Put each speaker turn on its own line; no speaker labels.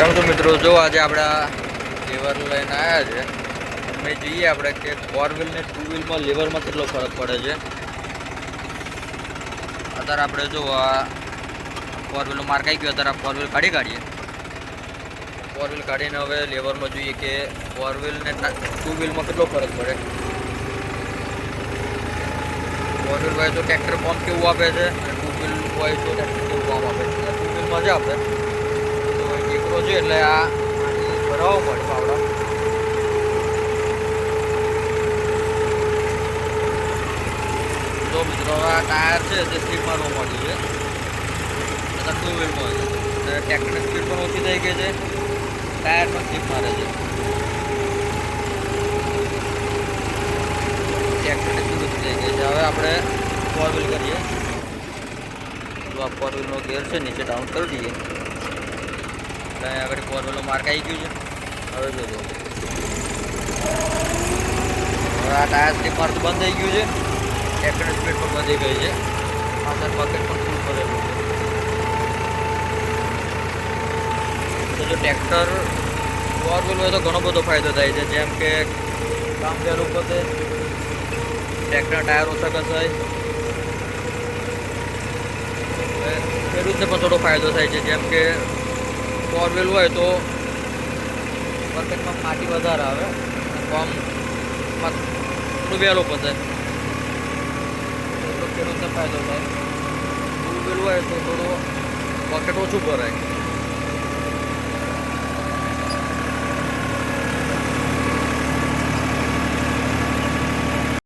છો મિત્રો જો આજે આપણા લેવર લઈને આવ્યા છે, અમે જોઈએ આપણે કે ફોર વ્હીલ ને ટુ વ્હીલમાં લેવરમાં કેટલો ફરક પડે છે. અત્યારે આપણે જો આ ફોર વ્હીલનો માર્ક આવી ગયો, અત્યારે ફોર વ્હીલ કાઢી કાઢીએ. ફોર વ્હીલ કાઢીને હવે લેવરમાં જોઈએ કે ફોર વ્હીલ ને ટુ વ્હીલમાં કેટલો ફરક પડે. ફોર વ્હીલ હોય તો ટ્રેક્ટર પંપ કેવું આપે છે, અને ટુ વ્હીલ હોય તો ટ્રેક્ટર કેવું પંપ આપે છે ટુ વ્હીલમાં જ આપે. એકરો છે એટલે આ ભરાવો પડે પાવડા જો મિત્રો આ ટાયર છે તે સ્લીપ મારવા માંડ્યું છે. અથવા ટુ વ્હીલમાં છે. ટ્રેક્ટરની સ્પીડ પણ ઓછી થઈ ગઈ છે. ટાયર પણ સ્લીપ મારે છે. ટ્રેક્ટરની સ્પીડ ઓછી થઈ ગઈ છે. હવે આપણે ફોર વ્હીલ કરીએ. તો આ ફોર વ્હીલનો ગેર છે, નીચે ડાઉન કરી દઈએ. એટલે આગળ ફોર વ્હીલનો માર્ક આવી ગયું છે. હવે જોજો. આ ટાયર સ્લીપ મારતું બંધ થઈ ગયું છે. ટ્રેક્ટરની સ્પીડ પણ વધી ગઈ છે. પાછળ બકેટ પણ ફૂલ કરેલું છે. તો જો ટ્રેક્ટર ફોર વ્હીલ હોય તો ઘણો બધો ફાયદો થાય છે. જેમ કે કામ વહેલું પતે ટ્રેક્ટર ટાયર ઓછા ઘસાય. ખેડૂતને પણ થોડો ફાયદો થાય છે. જેમ કે ફોર વ્હીલ હોય તો બકેટમાં માટી વધારે આવે. કોમ થોડું વહેલું પતે ખેડૂતને ફાયદો થાય ટુ વ્હીલ હોય તો થોડું બકેટ ઓછું ભરાય.